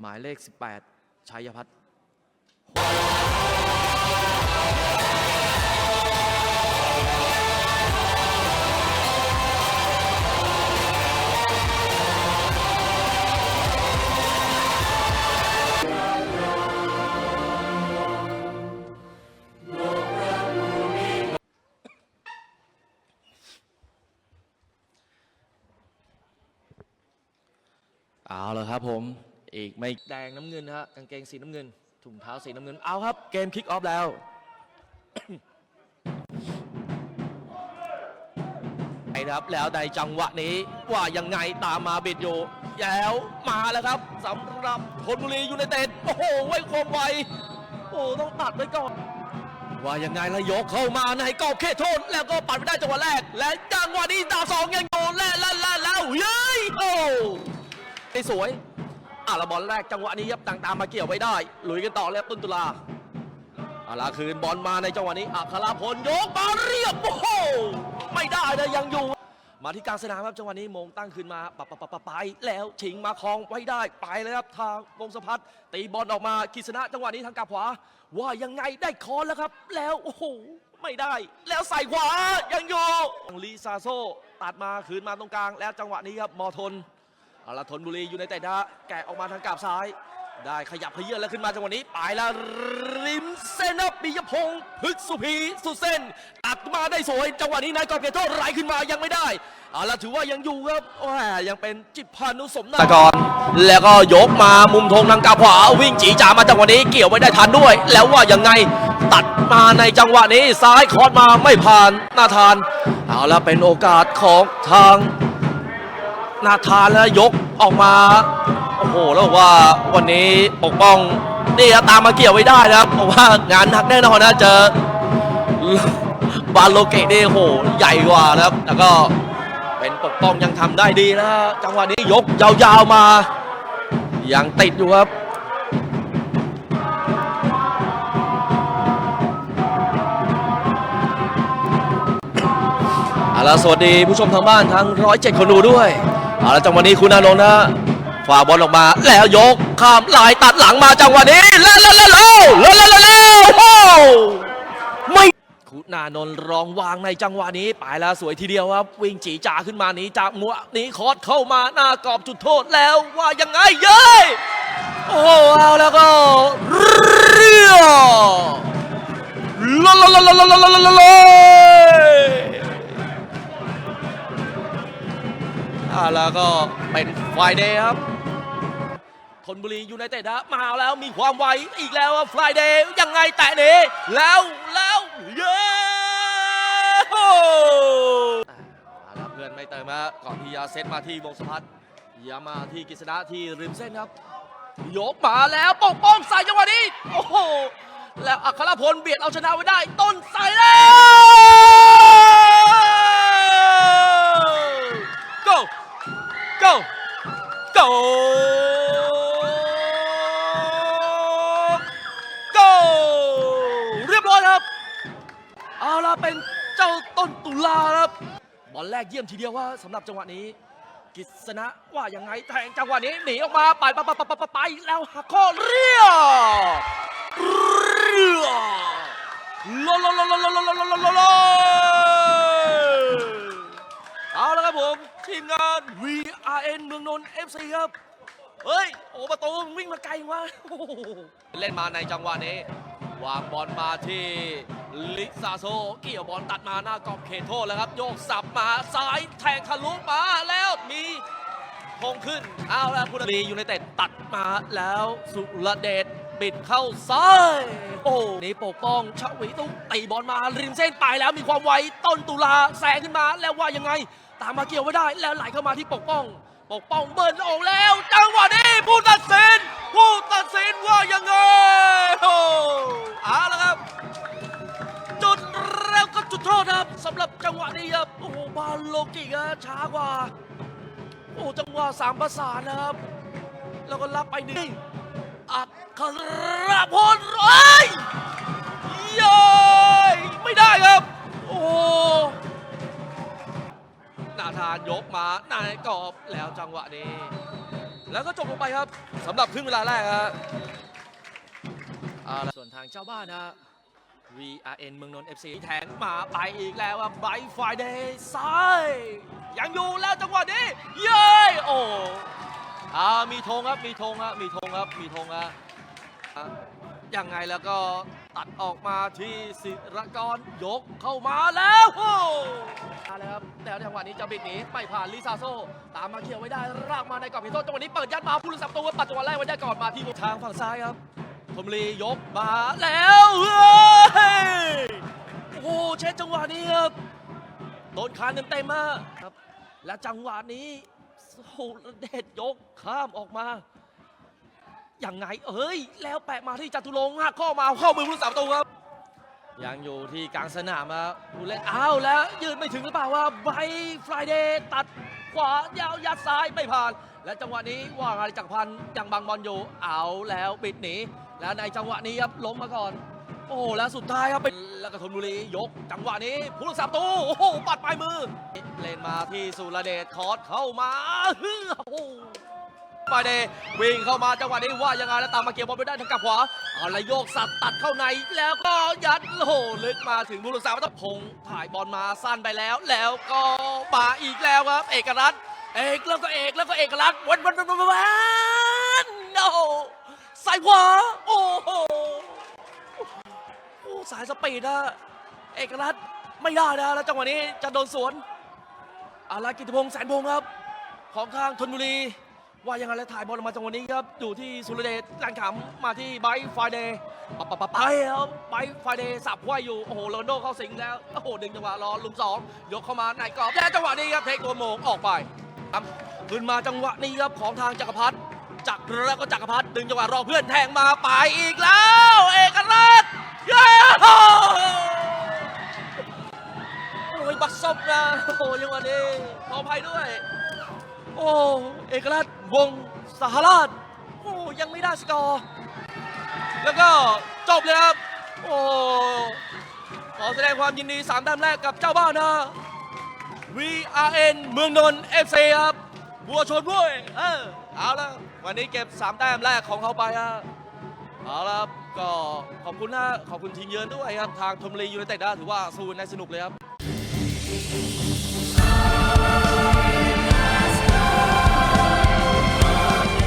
หมายเลข 18 ชัยพัฒน์เอาละครับผม อีกไม่แดงน้ำเงินฮะกางเกงสีน้ำเงิน ถุงเท้าสีน้ำเงินเอาครับ เกมคิกออฟแล้ว ไอ้ครับแล้วในจังหวะนี้ว่ายังไงตามมาเบิดอยู่แล้วมาแล้วครับสำหรับธนบุรียูไนเต็ดโอ้โหไว้คมไวโอ้ต้องตัดไว้ก่อนว่ายังไงละยกเข้ามาในกรอบเขตโทษแล้วก็ปัดไปได้จังหวะแรก และจังหวะนี้ดาวสองยังโดนและและและแล้วเย้ยโอ้สวย อะและบอลแรกจังหวะนี้ยับต่างตามมาเกี่ยวไว้ได้ลุยกันต่อแล้วต้นตุลาอาลาคืนบอลมาในจังหวะนี้อัคราพลยกมาเรียบโอ้โหไม่ได้เลยยังอยู่ มาที่กลางสนามครับจังหวะนี้มงตั้งขึ้นมาปะปะปะปะไปแล้วชิงมาคลองไว้ได้ไปเลยครับทางวงสพัดตีบอลออกมากิษณะจังหวะนี้ทางกลับขวา ว่ายังไงได้คอนแล้วครับ แล้วโอ้โหไม่ได้ แล้วใส่ขวายังอยู่ลีซาโซตัดมาคืนมาตรงกลาง แล้วจังหวะนี้ครับมอทน อาราทนบุรีอยู่ในแต่ดะแกะออกมาทางกลับซ้าย ได้ขยับเขยื่อนแล้วขึ้นมาจังหวะนี้ไปแล้วริมเส้นปิยพงศ์พฤกษ์สุพีสุเส้นตัดมาได้สวยจังหวะนี้นายกอบเขตโทษไหลขึ้นมายังไม่ได้เอาละถือว่ายังอยู่ครับแหมยังเป็นจิตพานุสมนากอนแล้วก็ยกมามุมธงทางกาขวาวิ่งจีจามาจังหวะนี้เกี่ยวไว้ได้ทันด้วย แล้วว่ายังไงตัดมาในจังหวะนี้ซ้ายคอร์สมาไม่ผ่านนาธานเอาละเป็นโอกาสของทาง นาธานแล้วยกออกมา โอ้โห แล้วบอกว่าวันนี้ปกป้องนี่ครับตามมาเกี่ยวไว้ได้นะครับผมว่างานหนักแน่นอนนะเจอบาโลเกะนี่โอ้โหใหญ่กว่านะครับ แล้วก็เป็นปกป้องยังทำได้ดีนะจังหวะนี้ยกยาวๆมา ยังติดอยู่ครับเอาละสวัสดีผู้ชมทางบ้านทั้งร้อยเจ็ดคนดูด้วย เอาละจังหวะนี้คุณอานนท์นะฝาบอลออกมาแล้วยกข้ามลายตัดหลังมาจังหวะนี้แล้วแล้วแล้วแล้วแล้วแล้วแล้วโอ้ไม่คุณานนท์รองวางในจังหวะนี้ไปแล้วสวยทีเดียวครับวิ่งจีจ่าขึ้นมาหนีจากมัวหนีคอร์สเข้ามาหน้ากรอบจุดโทษแล้วว่ายังไงเย้ยโอ้โหเอาแล้วก็เรียลลลลลลลลล อ่าแล้วก็เป็นไฟเดย์ครับธนบุรียูไนเต็ดฮะมาแล้วมีความไวอีกแล้วครับไฟเดย์ยังไงแตะเนแล้วแล้วเย้โอ้อ่าแล้วเพื่อนไม่เติมฮะก่อนที่จะเซตมาที่วงสะพัดยามาที่กฤษณะที่ริมเส้นครับยกมาแล้วป้องป้องใส่จังหวะนี้โอ้โหแล้วอัครพลเบียดเอาชนะไว้ได้ ต้นใส่แล้ว จ้าต้นตุลาครับบอลแรกเยี่ยมทีเดียวว่าสำหรับจังหวะนี้กิษณะว่ายังไงแทงจังหวะนี้หนีออกมาไปไปไปไปไปไปแล้วหักข้อเรียเรียลลลลลลลลลลลเอาละครับผมทีมงาน VRN เมืองนนท์ FC ครับเฮ้ยโอ้ประตูมวิ่งมาไกลวะเล่นมาในจังหวะนี้ วางบอลมาที่ ลิซาโซเกี่ยวบอลตัดมาหน้ากรอบเขตโทษแล้วครับ โยกสับมาซ้ายแทงทะลุมาแล้วมีพงขึ้นเอาแล้วคุณลียูไนเต็ดตัดมาแล้วสุรเดชบิดเข้าซ้ายโอ้นี่ปกป้องชวิตุ้งตีบอลมาริมเส้นไปแล้วมีความไวต้นตุลาแซงขึ้นมาแล้วว่ายังไง ตามมาเกี่ยวไว้ได้แล้วไหลเข้ามาที่ปกป้อง ปกป้องเบิร์นออกแล้วจังหวะนี้ผู้ตัดสินผู้ตัดสินว่ายังไงโอ้เอาละครับจุดแล้วก็จุด โทษครับสำหรับจังหวะนี้ครับโอ้โหบาโลกิกช้ากว่า โอ้จังหวะสามประสานนะครับ แล้วก็รับไปหนึ่งอัดคาราพลเอ้ยย้ยไม่ได้ครับ โอ้โหนาธานยกมานายกอบแล้วจังหวะนี้ แล้วก็จบลงไปครับสำหรับครึ่งเวลาแรกครับส่วนทางเจ้าบ้านนะ VRN เมืองนนท์ FC แทงมาไปอีกแล้วครับไบไฟเดย์ซ้ายยังอยู่แล้วจังหวะนี้เย้ยโอ้อามีธงครับมีธงครับมีธงครับมีธงครับอะยังไงแล้วก็ตัดออกมาที่ศิรกรยกเข้ามาแล้วโอ้มาแล้วครับแล้วจังหวะนี้จะบิดหนีไม่ผ่านลิซาโซ ตามมาเขี่ยวไว้ได้รากมาในกรอบเขตโทษจังหวะนี้เปิดยัดมาผู้รักษาประตูปัดจังหวะแรกไว้ได้ก่อนมาที่ทางฝั่งซ้ายครับธมรียกมาแล้ว โอ้โหเช็ดจังหวะนี้ครับโดนคานเต็มๆมาครับ และจังหวะนี้โอ้โหเดชยกข้ามออกมาอย่างไงเอ้ย แล้วแปะมาที่จตุรงค์หักข้อมาเข้ามือผู้รักษาประตูครับยังอยู่ที่กลางสนามครับผู้เล่นอ้าวแล้วยืนไม่ถึงหรือเปล่าว่าไบฟรายเดย์ตัดขวายาวยัดซ้ายไม่ผ่าน และจังหวะนี้ว่างอะไรจักรพันธ์ยังบังบอลอยู่เอาแล้วปิดหนีแล้วในจังหวะนี้ครับล้มมาก่อน โอ้โหแล้วสุดท้ายครับเป็นแล้วก็ธนบุรียกจังหวะนี้ผู้รักษาประตูโอ้โหปัดปลายมือ เล่นมาที่สุรเดชคอร์สเข้ามาฮึโอ้โหปาเดวิ่งเข้ามาจังหวะนี้ว่ายังไงแล้วตามมาเกี่ยวบอลไปได้ทางกลับขวาเอาละโยกสับตัดเข้าในแล้วก็ยัดโอ้โหลึกมาถึงผู้รักษาประตูพงษ์ถ่ายบอลมาสั้นไปแล้ว แล้วก็มาอีกแล้วครับ เอกรัตน์เอกแล้วก็เอกแล้วก็เอกรัตน์วันวันวันวันวันโอ้โหสายขวาโอ้โห สายสปีดอะเอกรัตน์ไม่ได้นะแล้วจังหวะนี้จะโดนสวนอารากิติพงษ์แสนพงษ์ครับ ของทางธนบุรี ว่ายังไงแล้วถ่ายบอลออกมาจังหวะนี้ครับอยู่ที่สุรเดชแลนขำมาที่ไบร์ทไฟเดย์ปะปะปะไปครับไบร์ทไฟเดย์สับไว้อยู่ โอ้โหโรนลโดเข้าสิงแล้วโอ้โหดึงจังหวะรอลุมสองยกเข้ามาในกรอบและจังหวะนี้ครับเทคตัวโมงออกไปครับขึ้นมาจังหวะนี้ครับของทางจักรพัฒน์จักรแล้วก็จักรพัฒน์ดึงจังหวะรอเพื่อนแทงมาไปอีกแล้ว เอกรัตน์ เย้โอ้ยบักซบนะโอ้โหยังวันนี้ขออภัยด้วย โอ้เอกราชวงสหราชโอ้ยังไม่ได้สกอร์แล้วก็จบเลยครับโอ้ขอแสดงความยินดีสามแต้มแรกกับเจ้าบ้านนะ VRN เมืองนนท์ FC ครับบัวชนบุ้ยเออเอาละวันนี้เก็บ3แต้มแรกของเขาไปฮะ เอาละครับก็ขอบคุณนะขอบคุณทีมเยือนด้วยครับ ทางธมรียูไนเต็ดนะถือว่าสู้ในสนุกเลยครับ